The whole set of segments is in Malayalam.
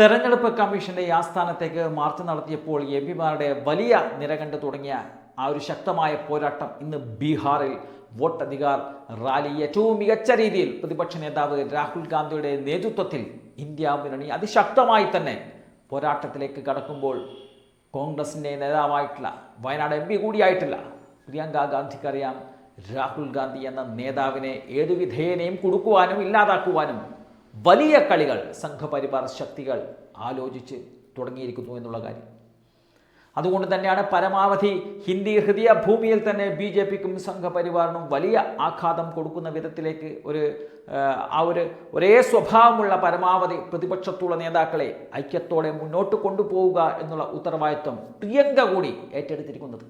തെരഞ്ഞെടുപ്പ് കമ്മീഷന്റെ ആസ്ഥാനത്തേക്ക് മാർച്ച് നടത്തിയപ്പോൾ എം പിമാരുടെ വലിയ നിര കണ്ടു തുടങ്ങിയ ആ ഒരു ശക്തമായ പോരാട്ടം ഇന്ന് ബീഹാറിൽ വോട്ടധികാർ റാലി ഏറ്റവും മികച്ച രീതിയിൽ പ്രതിപക്ഷ നേതാവ് രാഹുൽ ഗാന്ധിയുടെ നേതൃത്വത്തിൽ ഇന്ത്യ മുന്നണി അതിശക്തമായി തന്നെ പോരാട്ടത്തിലേക്ക് കടക്കുമ്പോൾ കോൺഗ്രസിന്റെ നേതാവായിട്ടുള്ള വയനാട് എം പി കൂടിയായിട്ടില്ല പ്രിയങ്ക ഗാന്ധിക്കറിയാം രാഹുൽ ഗാന്ധി എന്ന നേതാവിനെ ഏതു വിധേയനെയും കൊടുക്കുവാനും ഇല്ലാതാക്കുവാനും വലിയ കളികൾ സംഘപരിവാർ ശക്തികൾ ആലോചിച്ച് തുടങ്ങിയിരിക്കുന്നു എന്നുള്ള കാര്യം. അതുകൊണ്ട് തന്നെയാണ് പരമാവധി ഹിന്ദി ഹൃദയ ഭൂമിയിൽ തന്നെ ബി ജെ പിക്കും സംഘപരിവാറിനും വലിയ ആഘാതം കൊടുക്കുന്ന വിധത്തിലേക്ക് ഒരു ആ, ഒരു ഒരേ സ്വഭാവമുള്ള പരമാവധി പ്രതിപക്ഷത്തുള്ള നേതാക്കളെ ഐക്യത്തോടെ മുന്നോട്ട് കൊണ്ടുപോവുക എന്നുള്ള ഉത്തരവാദിത്വം പ്രിയങ്ക കൂടി ഏറ്റെടുത്തിരിക്കുന്നത്.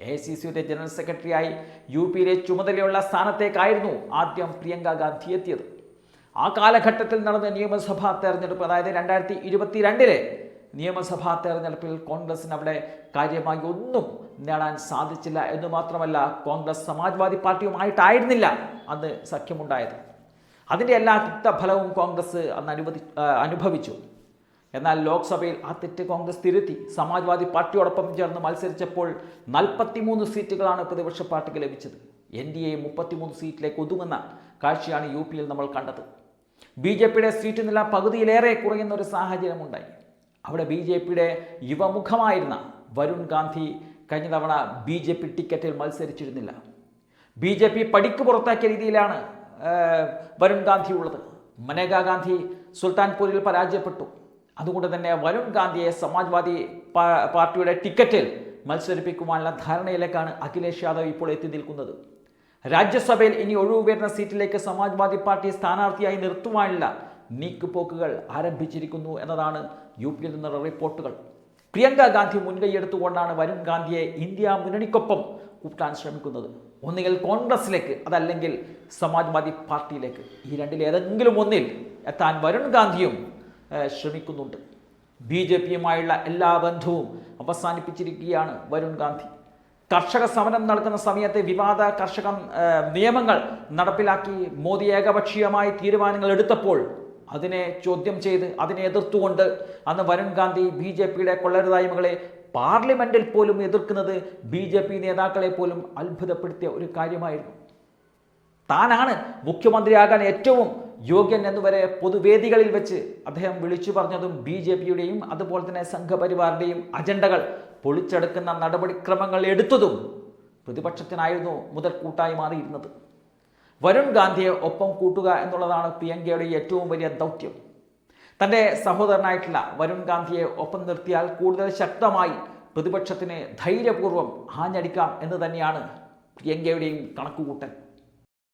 എ സി സിയുടെ ജനറൽ സെക്രട്ടറിയായി യു പിയിലെ ചുമതലയുള്ള സ്ഥാനത്തേക്കായിരുന്നു ആദ്യം പ്രിയങ്ക ഗാന്ധി എത്തിയത്. ആ കാലഘട്ടത്തിൽ നടന്ന നിയമസഭാ തെരഞ്ഞെടുപ്പ് അതായത് രണ്ടായിരത്തി ഇരുപത്തി രണ്ടിലെ നിയമസഭാ തെരഞ്ഞെടുപ്പിൽ കോൺഗ്രസിന് അവിടെ കാര്യമായി ഒന്നും നേടാൻ സാധിച്ചില്ല എന്ന് മാത്രമല്ല കോൺഗ്രസ് സമാജ്വാദി പാർട്ടിയുമായിട്ടായിരുന്നില്ല അന്ന് സഖ്യമുണ്ടായത്. അതിന്റെ എല്ലാ തിക്തഫലവും കോൺഗ്രസ് അന്ന് അനുവദി അനുഭവിച്ചു. എന്നാൽ ലോക്സഭയിൽ ആ തെറ്റ് കോൺഗ്രസ് തിരുത്തി. സമാജ്വാദി പാർട്ടിയോടൊപ്പം ചേർന്ന് മത്സരിച്ചപ്പോൾ നാൽപ്പത്തിമൂന്ന് സീറ്റുകളാണ് പ്രതിപക്ഷ പാർട്ടിക്ക് ലഭിച്ചത്. എൻ ഡി എ മുപ്പത്തിമൂന്ന് സീറ്റിലേക്ക് ഒതുങ്ങുന്ന കാഴ്ചയാണ് യു പിയിൽ നമ്മൾ കണ്ടത്. ബി ജെ പിയുടെ സീറ്റ് നില പകുതിയിലേറെ കുറയുന്ന ഒരു സാഹചര്യമുണ്ടായി. അവിടെ ബി ജെ പിയുടെ യുവമുഖമായിരുന്ന വരുൺ ഗാന്ധി കഴിഞ്ഞ തവണ ബി ജെ പി ടിക്കറ്റിൽ മത്സരിച്ചിരുന്നില്ല. ബി ജെ പി പടിക്ക് പുറത്താക്കിയ രീതിയിലാണ് വരുൺ ഗാന്ധി ഉള്ളത്. മനേകാ ഗാന്ധി സുൽത്താൻപൂരിൽ പരാജയപ്പെട്ടു. അതുകൊണ്ട് തന്നെ വരുൺ ഗാന്ധിയെ സമാജ്വാദി പാർട്ടിയുടെ ടിക്കറ്റിൽ മത്സരിപ്പിക്കുവാനുള്ള ധാരണയിലേക്കാണ് അഖിലേഷ് യാദവ് ഇപ്പോൾ എത്തി നിൽക്കുന്നത്. രാജ്യസഭയിൽ ഇനി ഒഴിവ് വരുന്ന സീറ്റിലേക്ക് സമാജ്വാദി പാർട്ടി സ്ഥാനാർത്ഥിയായി നിർത്തുവാനുള്ള നീക്കുപോക്കുകൾ ആരംഭിച്ചിരിക്കുന്നു എന്നതാണ് യു പിയിൽ നിന്നുള്ള റിപ്പോർട്ടുകൾ. പ്രിയങ്ക ഗാന്ധി മുൻകൈയെടുത്തുകൊണ്ടാണ് വരുൺ ഗാന്ധിയെ ഇന്ത്യ മുന്നണിക്കൊപ്പം കൂട്ടാൻ ശ്രമിക്കുന്നത്. ഒന്നുകിൽ കോൺഗ്രസിലേക്ക് അതല്ലെങ്കിൽ സമാജ്വാദി പാർട്ടിയിലേക്ക്. ഈ രണ്ടിൽ ഏതെങ്കിലും ഒന്നിൽ എത്താൻ വരുൺ ഗാന്ധിയും ശ്രമിക്കുന്നുണ്ട്. ബി ജെ പിയുമായുള്ള എല്ലാ ബന്ധവും അവസാനിപ്പിച്ചിരിക്കുകയാണ് വരുൺ ഗാന്ധി. കർഷക സമരം നടക്കുന്ന സമയത്ത് വിവാദ കർഷക നിയമങ്ങൾ നടപ്പിലാക്കി മോദി ഏകപക്ഷീയമായി തീരുമാനങ്ങൾ എടുത്തപ്പോൾ അതിനെ ചോദ്യം ചെയ്ത് അതിനെ എതിർത്തുകൊണ്ട് അന്ന് വരുൺ ഗാന്ധി ബി ജെ പിയുടെ കൊള്ളരുതായ്മകളെ പാർലമെന്റിൽ പോലും എതിർക്കുന്നത് ബി ജെ പി നേതാക്കളെ പോലും അത്ഭുതപ്പെടുത്തിയ ഒരു കാര്യമായിരുന്നു. താനാണ് മുഖ്യമന്ത്രിയാകാൻ ഏറ്റവും യോഗ്യൻ എന്നുവരെ പൊതുവേദികളിൽ വെച്ച് അദ്ദേഹം വിളിച്ചു പറഞ്ഞതും ബി ജെ പിയുടെയും അതുപോലെ തന്നെ സംഘപരിവാറിന്റെയും അജണ്ടകൾ പൊളിച്ചെടുക്കുന്ന നടപടിക്രമങ്ങൾ എടുത്തതും പ്രതിപക്ഷത്തിനായിരുന്നു മുതൽക്കൂട്ടായി മാറിയിരുന്നത്. വരുൺ ഗാന്ധിയെ ഒപ്പം കൂട്ടുക എന്നുള്ളതാണ് പ്രിയങ്കയുടെ ഏറ്റവും വലിയ ദൗത്യം. തന്റെ സഹോദരനായിട്ടുള്ള വരുൺ ഗാന്ധിയെ ഒപ്പം നിർത്തിയാൽ കൂടുതൽ ശക്തമായി പ്രതിപക്ഷത്തിന് ധൈര്യപൂർവം ആഞ്ഞടിക്കാം എന്ന് തന്നെയാണ് പ്രിയങ്കയുടെയും കണക്കുകൂട്ടൽ.